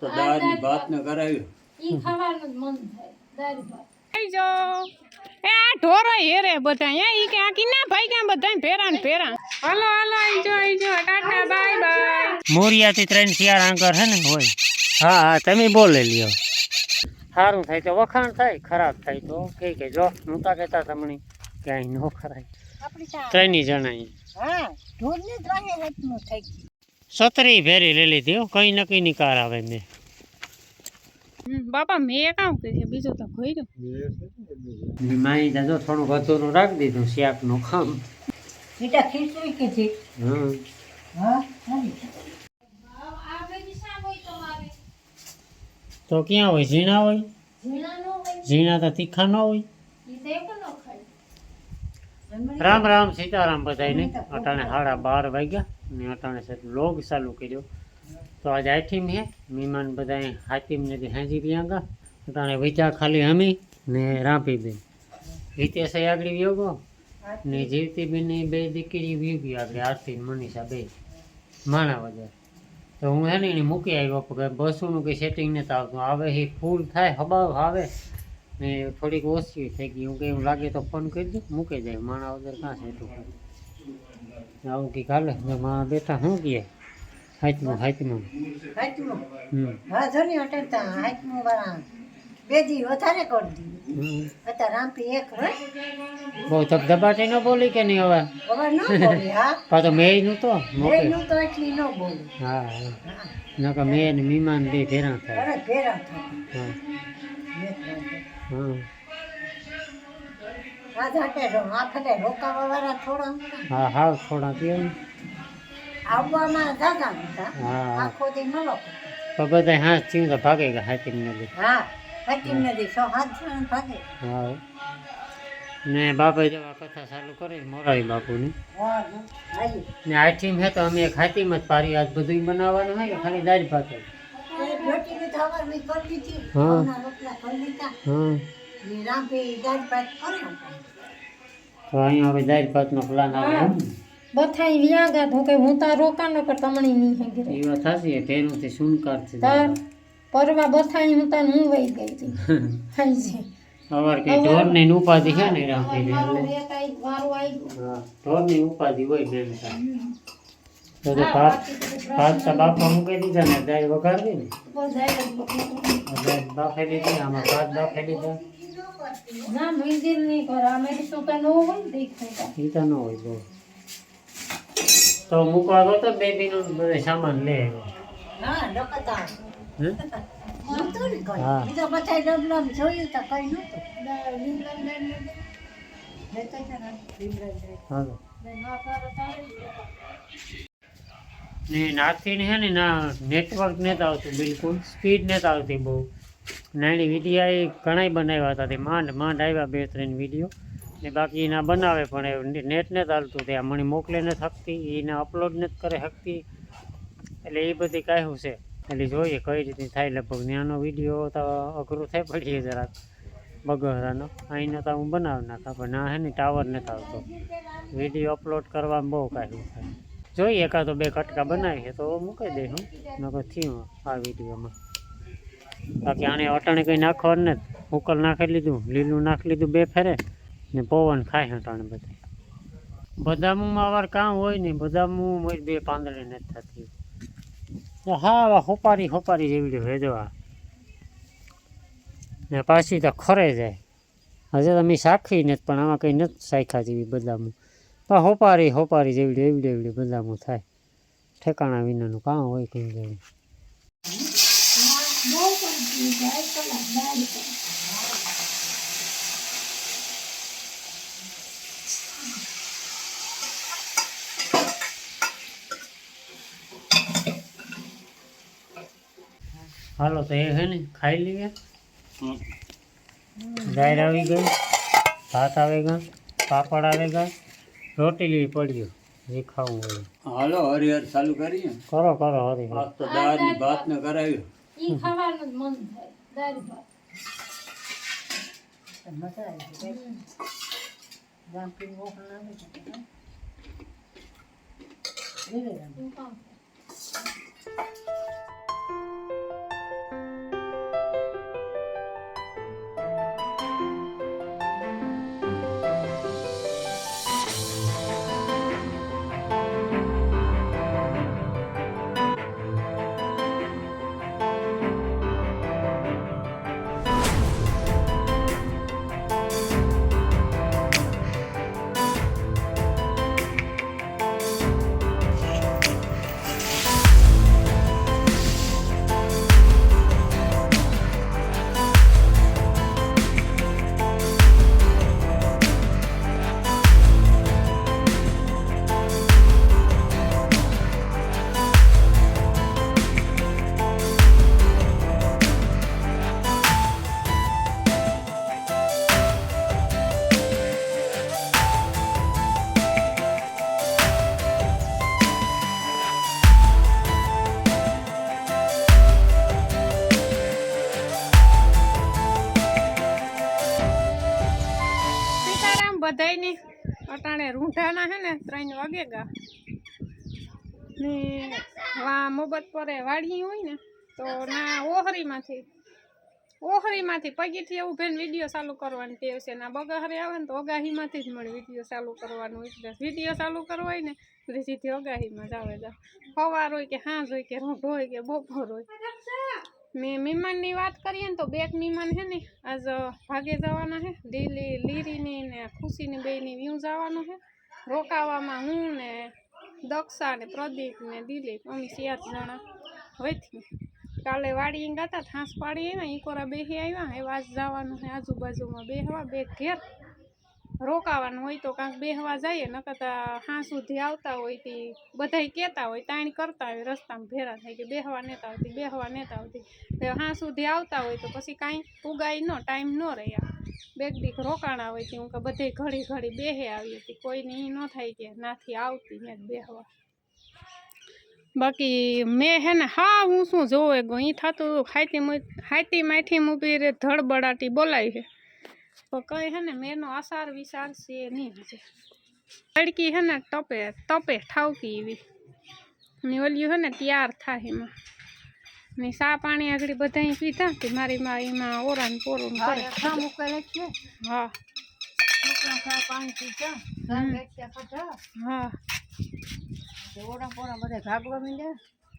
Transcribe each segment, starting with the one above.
તો દાળની ભાત ને કરાવ્યું ઈ ખાવાનું મન થાય દાળ ભાત. આઈ જો એ આ ઢોરો હેરે બધા એ ઈ કે આકી ના ભાઈ ક્યાં બધા ફેરા ને ફેરા હાલો હાલો આઈ જો આઈ જો ટાટા બાય બાય. મોરિયાથી ત્રણ ચાર આંગર હે ને હોય. હા હા તમે બોલે લ્યો. સારું થાય તો વખાણ થાય ખરાબ થાય તો. કે કે જો હું તા કહેતા તમને કે અહીં નો ખરાય. ત્રણેય જણા હા દૂધ ને ત્રણે રત્નો થઈ ગયું સતરી ફેરી લઈ લીધી હો કઈ નક્કી ની કાર આવે મેં હમ, બાપા મેં કામ કર્યું બીજું તો ખોઈ માઈ દાદો થોડું અધૂરું રાખી દીધું શાકનું ખામ બેટા ખીચડી કીધી હમ. હા તો ક્યાં હોય ઝીણા હોય? ઝીણા નો હોય. ઝીણા તો તીખા ન હોય? ઈ તો એક નો ખાય. રામ રામ સીતારામ બધાને અટાણે સાડા બાર વાગ્યા. ને અટાણે છે લોગ ચાલુ કર્યો. તો આજે આઈથીમ હે મહેમાન બધા હાથીમ ને હાજી રહ્યા ગા અટાણે વિચાર ખાલી હમી ને રાંપીબેન હિતેશ આગળ વ્યો ગયો ને જીવતીબેન બે દીકરી વ્યુ ગઈ આગળ આરતી ને મનીષા બે. માણા વગર. તો હું હે ને એને મૂકી આવ્યો કે બસોનું કંઈ સેટિંગ નથી આવતું. આવે એ ફૂલ થાય, હબાવ આવે. ને થોડીક ઓછી થઈ ગઈ. હું કે એવું લાગે તો ફોન કરી દઉં. મૂકી જાય. માણા વગર કાં સેટું કરે આવું કે કાલે? મા બેઠા શું કીએ હાથમાં હાથમાં. હમ. હા જો અટકતા હાથમાં વાળા બે દી વધારે કરી દીધું. અત્યારે રામપી એક હોય બહુ ધબધબાટી ન બોલી કે નહીં હવે? હવે ન બોલી હા. પા તો મેં નું તો મોકે નું તો એટલી ન બોલી. હા નકર મેં ને મીમાન બે ભેરા થાય. અરે ભેરા થાય. હા. હા. આ જાતે જો આખરે રોકાવા વાળા થોડા હતા. હા હાવ થોડા પીએ ને. આવવામાં દાદા હતા હા હા. આખો દી ન લોકો તો બધા હાથ ચીમ તો ભાગે ગયા હાથી ને બી હા પચીસ નદી સો હાથ જણ ભાગે. હા ને બાપા જેવા કથા ચાલુ કરી મોરારી બાપુની. હા હાલી ને આ ટીમ હે તો અમે એક હાથીમાં જ પારી આજ બધું બનાવવાનું હોય કે ખાલી દાળ ભાત જ? એ બેટીને તો ખબર મેં કરી દીધી. હા. ઘઉંના રોટલા કરી લીધા હા. તો અહીંયા હવે દાળ ભાતનો પ્લાન આવે બથાઈ વ્યા ગા તો કે હું તાર કર તમણી ની હે ઘરે એ વાત સાચી તાર પરવા બથાઈ હું તાર હું વઈ ગઈ હતી. હાઈ છે અવાર કે ઢોરની ને ઉપાધિ છે ને રાખી દે ઉપાધિ હોય બેન તો તો ભાત ભાત તો બાપા મૂકી દીધા ને દાળ વગાડી ને. દાળ દીધી આમાં ભાત બાફી દીધા ના મંદિર નહીં ઘર. અમે શું તો નો હોય ને દેખાય એ તો ન હોય બહુ તો મૂકવા ગયો તો બેબીનો બધો સામાન લે હા? ડોકતા ને હા. બીજા બધા ડબલામ જોયું તો કઈ નહોતું. લેતો જરા લીમડા જાય. ને નાથી હે ને ના નેટવર્ક નથી આવતું બિલકુલ. સ્પીડ નથી આવતી બહુ. નાની વિડીયા એ ઘણાય બનાવ્યા હતા તે માંડ માંડ આવ્યા બે, ત્રણ વીડિયો ને બાકી એના બનાવે પણ એ નેટ ચાલતું ત્યાં મને મોકલે નથી શકતી, એને અપલોડ નથી કરે શકતી. એટલે એ બધી કાંઈ છે. એટલે જોઈએ કઈ રીતે થાય. લગભગ ત્યાંનો વીડિયો તો અઘરું થઈ પડીએ જરાક. બગહરાનો અહીંને તો હું બનાવી નાખા પણ ના હે ને ટાવર નથી આવતો વીડિયો અપલોડ કરવામાં બહુ કાઢ્યું થાય. જોઈએ એકાદો બે કટકા બનાવીએ તો મૂકી દઈશું નકર થયું આ વિડીયોમાં બાકી આને અટાણે કંઈ નાખવાનું નથી. ઉકલ નાખી લીધું, લીલું નાખી લીધું બે ફેરે ને પવન ખાય અટાણે બધા. બદામુમાં વાર કામ હોય ને બદામું બે પાંદડે નથી થતી. હા હોપારી હોપારી જેવી ભેજો આ ને પાછી તો ખરે જાય. હજે તમે સાખી નથી, પણ આમાં કંઈ નથી સાખ્યા જેવી બદામું. પણ હોપારી હોપારી જેવડી એવડી એવડી બદામું થાય. ઠેકાણા વિનાનું કામ હોય કંઈ જેવું હાલો તો એ છે ને ખાઈ લઈએ. દાળ આવી ગઈ ભાત આવી ગયા પાપડ આવી ગયા રોટી લેવી પડ્યું જે ખાવું હોય. હાલો હરિહર ચાલુ કરીએ. કરો કરો હરી આજ તો દાળની ભાત ને કરાવ્યું ઈ ખાવાનું જ મન થાય દાળ ભાત મજા આવી ગઈ. રામપી મોકલ આવે છે. લીલી રામ. રૂંઢાના હે ને, ત્રણ વાગે ગા. ને વા મોબત પરે વાડી હોય ને, તો ના ઓહરીમાંથી ઓહરીમાંથી પગીથી એવું બેન વીડિયો ચાલુ કરવાની ટેવ છે. ના બગાહરે આવે ને તો અગાહીમાંથી જ મને વીડિયો ચાલુ કરવાનું. એટલે વીડિયો ચાલુ કરવો હોય ને સીધી અગાહીમાં જ આવે જાવ સવાર હોય કે સાંજ હોય કે રોઢો હોય કે બપોર હોય. મેં મહેમાનની વાત કરીએ ને તો બે મહેમાન છે ને, આજ ભાગે જવાના છે. લીલી લીરીની ને ખુશીની બેની વ્યૂ જવાનું છે. રોકાવામાં હું ને દક્ષા ને પ્રદીપ ને દિલીપ, અમે ચાર જણા હોયથી કાલે વાડી ગાતા, થાંસ પાડી આવ્યા ઈકોરા બેસી આવ્યા એ આજ જવાનું છે, આજુબાજુમાં બેહવા, બે ઘેર. રોકાવાનું હોય તો કાંક બેહવા જઈએ, નકર હા સુધી આવતા હોય તે, બધાય કહેતા હોય, તાણી કરતા હોય, રસ્તામાં ભેરા થાય કે બેહવા નેતા આવતી, બેહવા નેતા આવતી. હા સુધી આવતા હોય તો પછી કાંઈ ઉગાય ન, ટાઈમ ન રહ્યા. બેગ દીક રોકાણા હોય તે, હું કે બધે ઘડી ઘડી બેહે આવી હતી, કોઈને એ ન થાય કે નાથી આવતી ને બેહવા. બાકી મેં હે ને હા હું શું જોવે ગો ઈ થતું ખાતી ખાતી માઠી મૂકી ધડબડાટી બોલાય છે. તો કઈ હે ને મેનો આસાર વિચાર છે નહીં હજી. લડકી હે ને ટપે તપે ઠાવકી એવી. ને ઓલ્યું હે ને તૈયાર થાય એમાં. ને સા પાણી આગળ બધા પીધા કે મારી માં એમાં ઓરાન પોરું હા કરે. હા.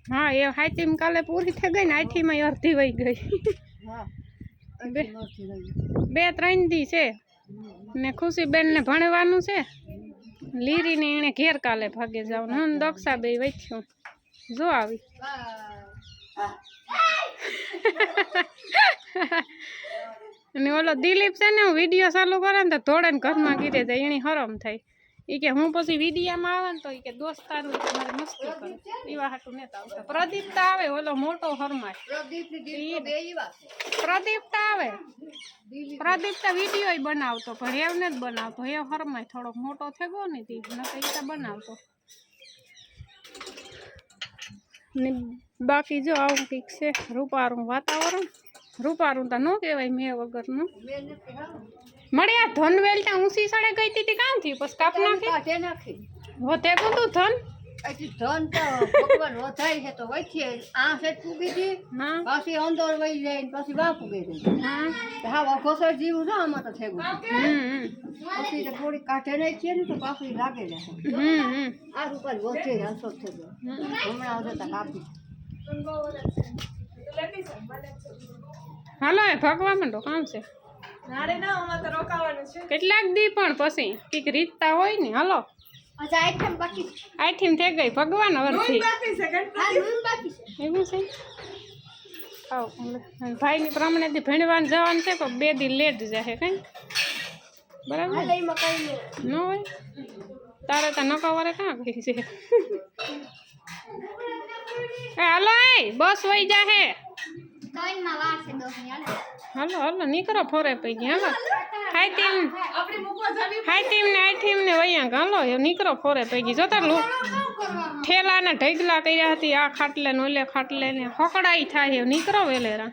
હા. એ હાઈતીમ કાલે પૂરી થઈ ગઈ ને આઠીમાં અડધી વહી ગઈ. હા. બે ત્રણ દી છે. ને ખુશીબેન ને ભણવાનું છે. લીરીને એને ઘેર કાલે ભાગે જવાનું. હું દક્ષા બે વચ્યું જો આવી. ઓલો દિલીપ છે ને, હું વીડિયો ચાલુ કરે ને તો ધોળે ઘરમાં ગીરે જાય. એની હરમ થાય. એ કે હું પછી વિડિયામાં આવે ને તો એ કે દોસ્તારું તમારે મારે મસ્તી કરે એવા હાટું નેતા આવતા. પ્રદીપ તો આવે ઓલો મોટો હરમાય પ્રદીપ તો આવે. પ્રદીપ તો વીડિયો બનાવતો પણ હેવ ને જ બનાવતો. હેવ હરમાય થોડો મોટો થઈ ગયો ને તી ન તો તો બનાવતો. ને બાકી જો આવું કંઈક છે રૂપારું વાતાવરણ. રૂપારું તો ન કહેવાય મેં વગરનું. મળ્યા ધન વેલતા ઊંસી સડે ગઈ હતી તે કામ થયું? પછી કાપ નાખી? કાઢે નાખી. હોતે કુતું ધન? એટલી ધન તો ભગવાન વધાય છે તો વચ્ચે આ સેટ પૂગી હતી હા. પાછી અંદર વહી જાય ને પછી બા પૂગી જાય. હા. હા વાઘોસર જીવું છે આમાં તો થઈ ગયું હમ હમ. પછી તો થોડી કાઢે નહીં છે ને તો પાછું લાગે જાય હમ હમ. આ રૂપિયા વધે અસર થઈ ગયો. હમણાં આવતા તા કાપી. હાલો એ ભગવા માંડો કામ છે. કેટલાક દી પણ પછી કંઈક રીતતા હોય ને હાલો. આઈટમ થઈ ગઈ ભગવાન વરથી એવું છે? ભાઈ ની પ્રમાણે ભાઈની પ્રમાણેથી ભણવાનું જવાનું છે પણ બે દી લેટ જશે કઈ. બરાબર? ન હોય? તારે તો નકાવારે કાં ગઈ છે? હાલો બસ વહી જાહે. હાલો. હાલો નીકળો ફોરે પૈ ગયા હાલો હા ટીમ. ને ટીમ ને અહીંયા હાલો એ નીકળો ફોરે પૈ ગઈ જોતા લો ઠેલાના ઢગલા કર્યા હતી આ ખાટલે ને ઓલે ખાટલે ને. હકડાઈ થાય એ નીકળો વેલેરા.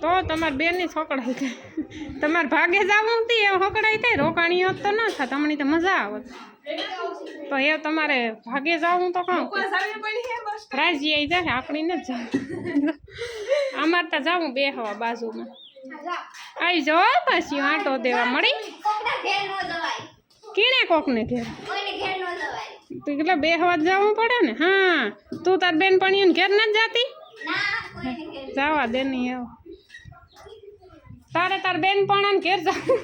તો તમારે બેનની છોકડાઈ થાય. તમારે ભાગે જવું હતી એ હોકડાઈ થાય. રોકાણી હોત તો ના થાય. તમને તો મજા આવત. તો એ તમારે ભાગે જવું તો કાં રાજી આવી જાય આપણી ન જ અમારે તો જવું બે હવા બાજુમાં. આવી જવા પછી આંટો દેવા મળી. કીણે કોકને ઘેર? એટલે બે હવા જવું પડે ને? હા. તું તાર બેન પણ ઘેર નથી જાતી? જવા દે નહીં એવું તારે તાર બેન પણ ઘેર જાવું.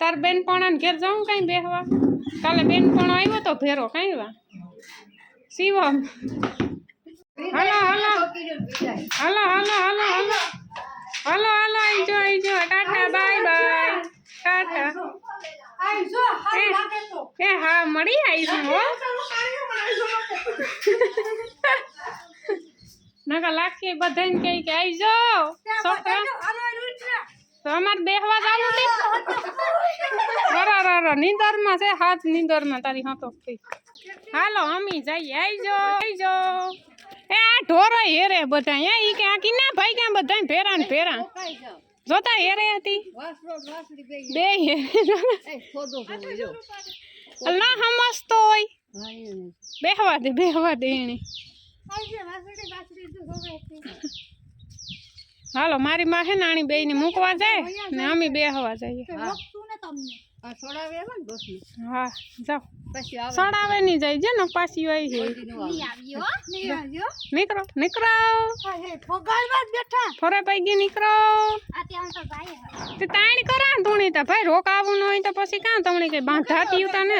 તાર બેન પણ ઘેર જાઉં કઈ બેહવા કાલે બેન પણ આવ્યો તો ભેરો કઈ વા Shivam hello hello. Hello hello hello hello. Hello hello આઈ જો આઈ જો ટાટા બાય બાય. ટાટા. એ એ હા મળી આવીશું હો. નકા લાખી બધાને કહી કે આવી જાઓ. છોકરા. તો અમારે બેહવા જવાનું છે. બરા બરા નીંદરમાં છે હાથ નીંદરમાં તારી હાથો થઈ હાલો અમી જઈએ આવી જો આવી એ આ ઢોરો હેરે બધા એ ઈ કે આ કિના ભાઈ ક્યાં બધા ભેરા ને ભેરા? જોતા હેરે હતી? બે ના સમજતો હોય. બેહવા દે બેહવા દે એને હાલો મારી માં હે નાની બે ને મૂકવા જાય ને અમે બે હવા જઈએ. હા. જાઓ. સડાવે નહીં જાય છે. ને પાછી આવી. છે નીકળો નીકળો. ફરે પૈકી નીકળો. તે તાણી કરા ધૂણી તા. ભાઈ રોકાવું ન હોય તો પછી કાં તમને કઈ બાંધાતી ઉતા ને?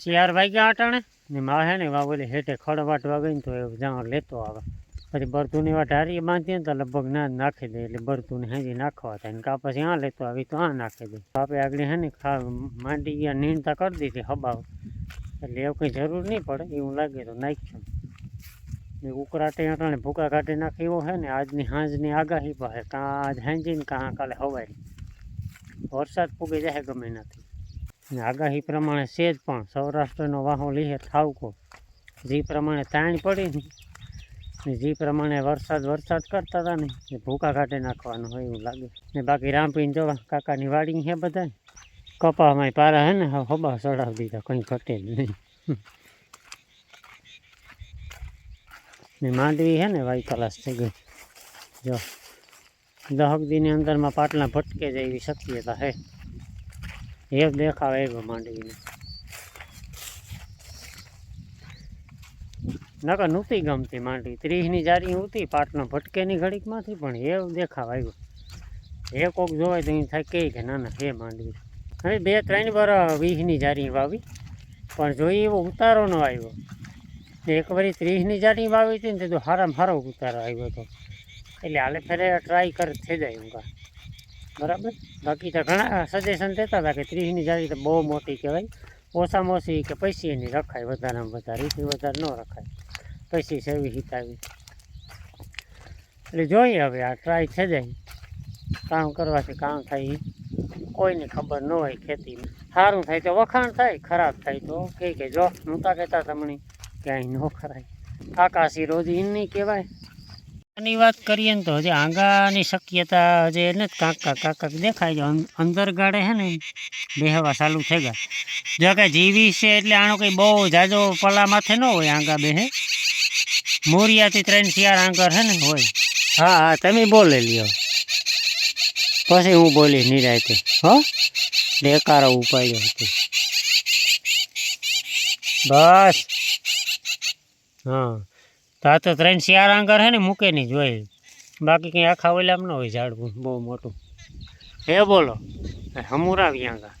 શિયાર વાગ્યા અટાણે? ને માં હે ને વા બોલે હેઠે ખડ વાટવા ગઈ ને તો એ જાણ લેતો આવે. પછી બરતું ની વા ઢારી બાંધીએ ને તો લગભગ ના નાખી દે, એટલે બરતું ને હેજી નાખવા થાય ને કા પછી આ લેતો આવી તો આ નાખી દે. બાપે આગળ હે ને ખા માંડી ગયા નીણતા કરી દીધી હબાવ. એટલે એવું કંઈ જરૂર નહીં પડે, એવું લાગે તો નાખ્યું. ને ઉકરાટે અટાણે ભૂકા કાઢી નાખે એવો હે ને, આજની સાંજની આગાહી પાસે, કાં આજ હાંજી ને કાં કાલે હવાય વરસાદ પૂગી જાય ગમે નથી ને આગાહી પ્રમાણે સેજ પણ સૌરાષ્ટ્રનો વાહો લીહે ઠાવકો. જે પ્રમાણે તાણ પડી ને જે પ્રમાણે વરસાદ વરસાદ કરતા હતા ને, એ ભૂકા કાઢી નાખવાનું હોય એવું લાગે. ને બાકી રામપીને જોવા કાકાની વાડી છે બધા કપામાં પારા હે ને હબા ચડાવી દીધા, કંઈ ઘટે જ નહીં. ને માંડવી છે ને, વાઈ કલાસ થઈ ગઈ. જો દહક દીની અંદરમાં પાટલા ભટકે જાય એવી શક્યતા હે. એ દેખાવ આવ્યો માંડવીને નકર નહોતી ગમતી માંડવી ત્રીસની જારી ઉતી પાટનો ભટકેની ઘડીકમાંથી પણ એ દેખાવ આવ્યો. એ કોક જોવાય તો અહીં થાય કે ના ના હે માંડવી હવે બે ત્રણ વાર વીસની જારી વાવી. પણ જોઈએ એવો ઉતારો ન આવ્યો. એક વારી ત્રીસની જારી વાવી હતી ને તો હારામાં હારો ઉતારો આવ્યો હતો. એટલે હાલે ફેરે ટ્રાય કર, થઈ જાય કા બરાબર? બાકી તો ઘણા સજેશન દેતા હતા કે ત્રીસની જારી તો બહુ મોટી કહેવાય. ઓછામાં ઓછી કે પૈસી એની રખાય, વધારામાં વધારે. એથી વધારે ન રખાય. પૈસી સેવી હિતાવી. એટલે જોઈએ હવે, આ ટ્રાય થઈ જાય. કામ કરવાથી કામ થાય કોઈને ખબર ન હોય ખેતીમાં. સારું થાય તો વખાણ થાય, ખરાબ થાય તો કે જો નહોતા કહેતા તમને ક્યાંય ન ખરાય. આકાશી રોજ ઈની કહેવાય. ની વાત કરીએ ને તો હજી આંગાની શક્યતા હજી એને જ કાંક કાંક કાંક દેખાય છે. અંદર ગાડે છે ને બેહવા ચાલુ થઈ ગયા. જો કે જીવી છે એટલે આનો કંઈ બહુ જાજો પલા માથે ન હોય આંગા બે હે મોરિયાથી ત્રણ ચાર આંગર છે ને હોય. હા હા, તમે બોલે લ્યો. પછી હું બોલી નિરાયતે. હો? બેકારો ઉપાડ્યો હતો. બસ. હા. તો આ તો ત્રણ ચાર આંગર હે ને મૂકે નહીં જોઈએ બાકી કંઈ આખા ઓલામ ન હોય ઝાડવું, બહુ મોટું. હે બોલો હમુરાવી આંગા.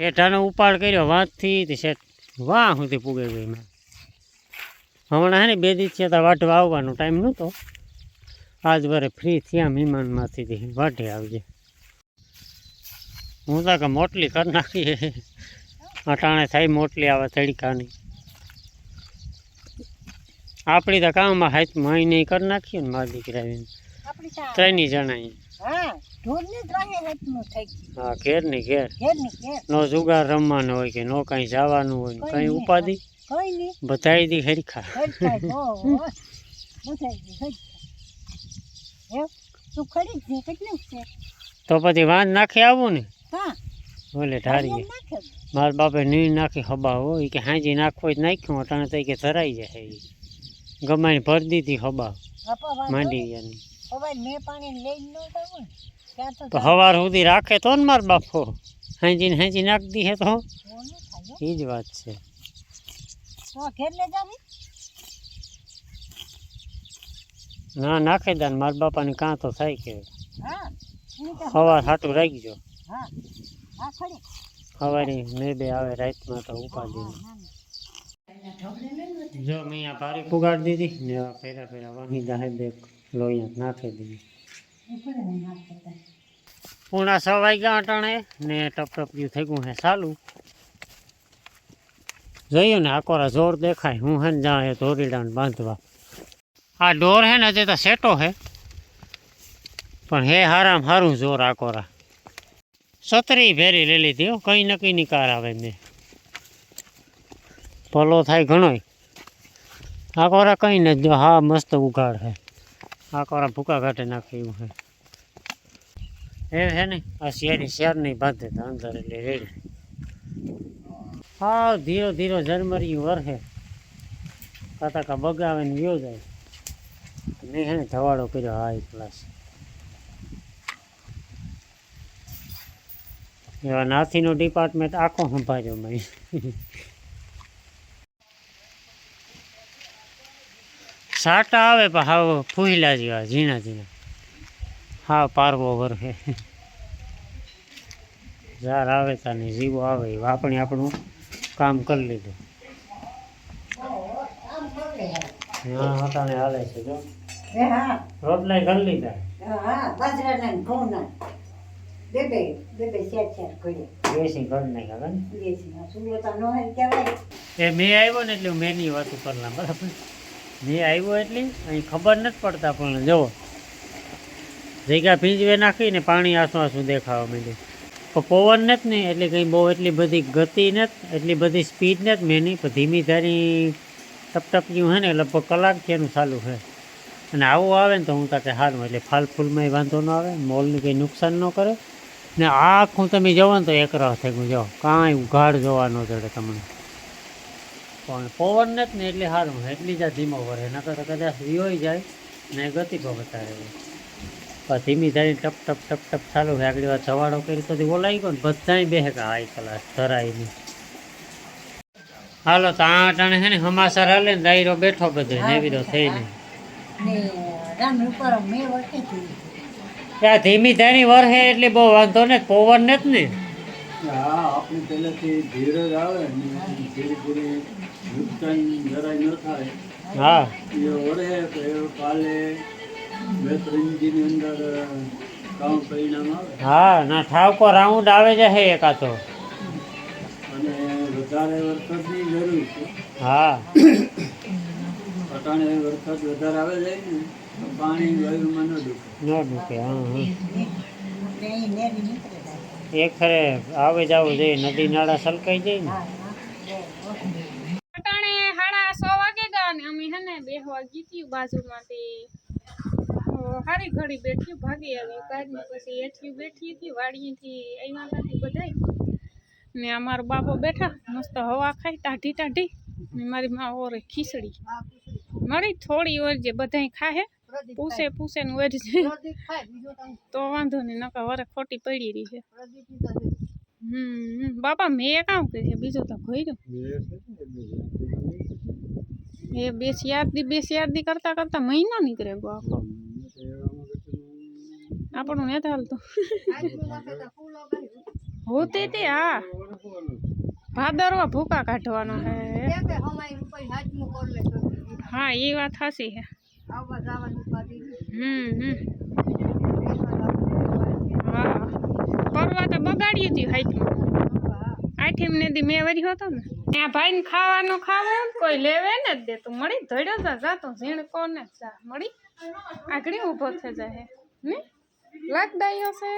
હેઠાનો ઉપાડ કર્યો વાંચથી શેઠ વાહ સુધી પૂગે ગઈ મેં હમણાં હે ને, બે દિવસ છે તા વાઢવા આવવાનો ટાઈમ નહોતો. આજ વરે ફ્રી થયા મહેમાનમાંથી વાઢે આવજે. હું તો કે મોટલી કરી નાખી અટાણે થાય મોટલી આવે તડકાની. આપણી તો કામમાં હાથ નહીં કરી નાખીએ ને મારી દીકરાને આપણી ચા ત્રણેય જણા હા જ ઘેર નહીં ઘેર. નો જુગાર રમવાનો હોય કે નો કાંઈ જવાનું હોય ને કંઈ. ઉપાધિ? દી હરખા. બધાય દી હરખાય. એમ? તું જ પછી વાંધ નાખી આવું ને? બોલે ઢારીએ મારા બાપે નીર નાખી હબા હોય કે હાજી નાખવો હોય તો નાખ્યું અટાણે તો કે ધરાઈ જાય. ઈ. ગમાઈને ભરી દીધી હબા. માંડી ત્યાં તો સવાર સુધી રાખે તો ને મારો બાપો. હાંજી ને હાંજી નાખી હે તો. એ જ વાત છે. ના. નાખે દે ને મારા બાપાને કાં તો થાય કે. હા એની તો હાટું રાખજો હા હા ખરી. સવારે મેં બે આવે રાતમાં તો ઉપાડી જો મેં અહીંયા ભારી પુગાડી દીધી ને આ ફેરા ફેરા વાહી દાહે દેખ લોહીયા નાખી દીધી ઉપર ને નાખ કરતા પૂણા છ વાગ્યા અટાણે ને ટપ ટપ જેવું થઈ ગયું હે ચાલું જોયું ને આકોરા જોર દેખાય હું હે ને જા એ ધોરીડાને બાંધવા આ ડોર હે ને હજી તો સેટો હે પણ હે હારામ હારું જોર આકોરા સતરી ભેરી લઈ લીધી હો કંઈ નક્કી ની કાર આવે મેં ભલો થાય ઘણોય આકોરા કંઈ નથી જો હા મસ્ત ઉઘાડ હે આ કોરા ભૂકા ઘાટે નાખે એવું છે. એ છે ને, આ શેરી શેર નહીં બાંધે અંદર એટલે રેડી. હા, ધીરો ધીરો ઝરમરિયું વરસે. કાતા કા બગાવે ને વ્યો જાય. નહીં હે ને ધવાડો કર્યો હા ક્લાસ એવા નાથીનો ડિપાર્ટમેન્ટ આખો સંભાળ્યો મેં. સાટા આવે પણ હાવ ફૂહિલા જેવા ઝીણા ઝીણા. હા પારવો વરસે. ઝાર આવે તાને જીવો આવે એ આપણે આપણું કામ કરી લીધું. હા હટાણે હાલે છે જો. એ રોટલા કરી લીધા. એ મેં આવ્યો ને એટલે મેની વાત કરલા બરાબર મેં આવ્યો એટલે અહીં ખબર નથી પડતા પણ જુઓ. જગ્યા ભીંજવે નાખીને પાણી આસું આસું દેખાવા માંડ્યું. પણ પવન નથી ને, એટલે કંઈ બહુ એટલી બધી ગતિ નથી, એટલી બધી સ્પીડ નથી. નહીં, પણ ધીમી ધારી ટપટપ્યું હે ને, લગભગ કલાક એનું ચાલુ છે. અને આવું આવે ને તો હું તાકે હારું, એટલે ફાલ ફૂલમાંય વાંધો ન આવે, મોલને કંઈ નુકસાન ન કરે. ને આખું તમે જવો ને તો એક રહ થઈ ગયું, જાઓ. કાંઈ ઉઘાડ જોવા ન જડે તમને. પણ પવન નથી ને એટલે સારું એટલી જ આ ધીમો વરે નકર તો કદાચ વિયોઈ જાય ને ગતિ પણ વધારે હોય. ધીમી ધારી ટપ ટપ ટપ ટપ ચાલુ હોય આગળ વાર ચવાડો કરી તો ઓલાઈ ગયો ને બધાય બે કે હાઈ કલાસ ધરાય નહીં. હાલો તો આ ટાણે છે ને હમાસર હાલે ને દાયરો બેઠો બધો એવી તો ને રામ ઉપર મેં વળકે થઈ ત્યાં ધીમી ધારી વરહે એટલે બહુ વાંધો ને પવન નથી ને. હા આપણે પહેલાથી ધીરજ આવે ને ધીરે ધીરે નુકસાન જરાય ન થાય. હા. એ વળે તો એ કાલે બે ત્રણ દીની અંદર કામ પરિણામ આવે. હા ના ઠાવકો રાઉન્ડ આવે છે એકાતો. અને વધારે વરસાદની જરૂર છે. હા. અટાણે વરસાદ વધારે આવે જાય ને તો પાણી વાયુમાં ન દુખે ન દુખે હા હા. એ ખરે આવે જાવું જોઈએ નદી નાળા સલકાઈ જાય ને હા હા અટાણે સાડા સો વાગે ગયા ને બે વાગી ગયું બાજુમાંથી. હારી ઘડી બેઠી, ભાગી આવી. કાઢી પછી એઠી બેઠી હતી વાડીથી અહીંયા હતા બધાય. ને અમારો બાપો બેઠા, મસ્ત હવા ખાઈ ટાઢી ટાઢી. મારી માં ઓરે ખીચડી. મળી થોડી ઓર જે બધાય ખાહે, પૂછે પૂછે ને ઓર છે તો વાંધો નહીં નકા વરે ખોટી પડી રહી છે. હમ બાપા, મેં કામ કર્યું બીજું તો ઘોર્યું એ બે ચાર દી બે ચાર દી કરતા કરતા મહિનો નીકળે ગો આખો. આપણું નથી હાલતું. હોતી તે હા. ભાદરવા ભૂકા કાઢવાનો હે. હા એ વાત સાચી હે. હમ હમ. હા. પરવા તો બગાડ્યું હતું હાઈટમાં. આઠમ ને દી મેં વર્યો હતો ને. ત્યાં ભાઈને ખાવાનું ખાવે કોઈ લેવે ને જ દેતું મળી ધડ્યો તા જાતો ઝીણ કોને જા મળી. આગળ ઊભો થઈ જાય ને લાગડાયો છે.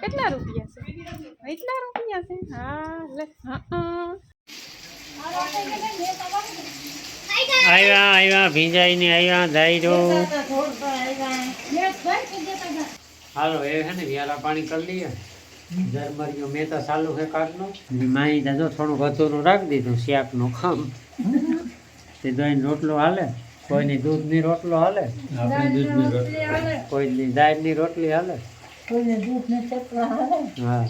કેટલા રૂપિયા છે? એટલા રૂપિયા છે? હા લે. હા આવ્યા ભીંજાઈ ને આવ્યા દાયરો. હાલો એ છે ને વ્યારા પાણી કરી લઈએ. જરમરીઓ મેં તો ચાલુ છે કાઢનો માહી દાદો થોડુંક અધૂરું રાખી દીધું શાકનું ખામ તે દહીં રોટલો હાલે કોઈની દૂધની રોટલો હાલે દૂધની રોટલી કોઈની દાળની રોટલી હાલે. હા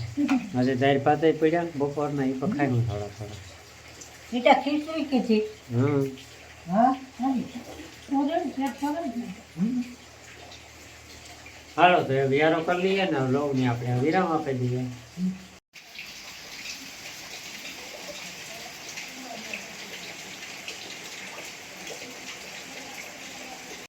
આજે દાળ પાતે પડ્યા બપોરના એ પખાયું થોડા થોડા. ઈટા ખીચડી કીધી. હા. હાલો તો વિયારો કરી લઈએ ને લઉં ને આપણે. વિરામ આપી દઈએ.